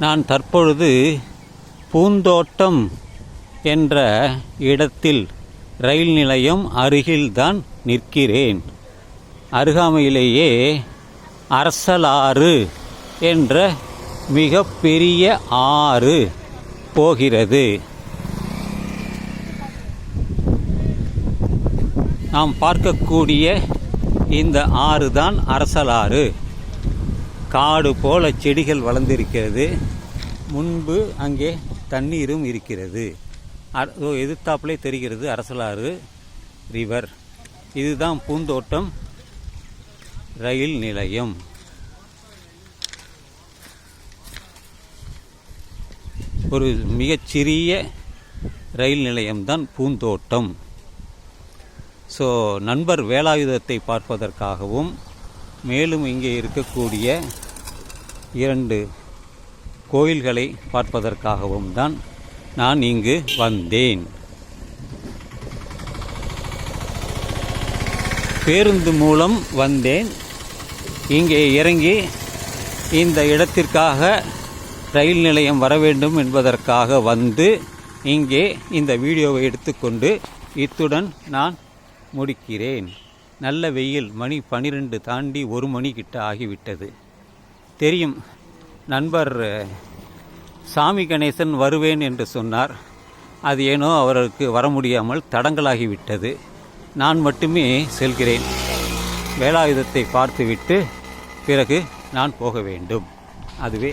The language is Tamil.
நான் தற்பொழுது பூந்தோட்டம் என்ற இடத்தில் ரயில் நிலையம் அருகில்தான் நிற்கிறேன். அருகாமையிலேயே அரசலாறு என்ற மிக பெரிய ஆறு போகிறது. நாம் பார்க்கக்கூடிய இந்த ஆறு தான் அரசலாறு. காடு போல செடிகள் வளர்ந்திருக்கிறது. முன்பு அங்கே தண்ணீரும் இருக்கிறது. அ- தெரிகிறது அரசலாறு ரிவர் இதுதான் பூந்தோட்டம் ரயில் நிலையம். ஒரு மிகச்சிறிய ரயில் நிலையம்தான் பூந்தோட்டம். ஸோ நண்பர் வேலாயுதத்தை பார்ப்பதற்காகவும் மேலும் இங்கே இருக்கக்கூடிய இரண்டு கோயில்களை பார்ப்பதற்காகவும் தான் நான் இங்கு வந்தேன். பேருந்து மூலம் வந்தேன். இங்கே இறங்கி இந்த இடத்திற்காக ரயில் நிலையம் வர வேண்டும் என்பதற்காக வந்து இங்கே இந்த வீடியோவை எடுத்துக்கொண்டு இத்துடன் நான் முடிக்கிறேன். நல்ல வெயில் மணி பனிரெண்டு தாண்டி ஒரு மணி கிட்ட ஆகிவிட்டது. தெரியும் நண்பர் சாமி கணேசன் வருவேன் என்று சொன்னார். அது ஏனோ அவருக்கு வர முடியாமல் தடங்கலாகிவிட்டது. நான் மட்டுமே செல்கிறேன். வேலாயுதத்தை பார்த்துவிட்டு பிறகு நான் போக வேண்டும். அதுவே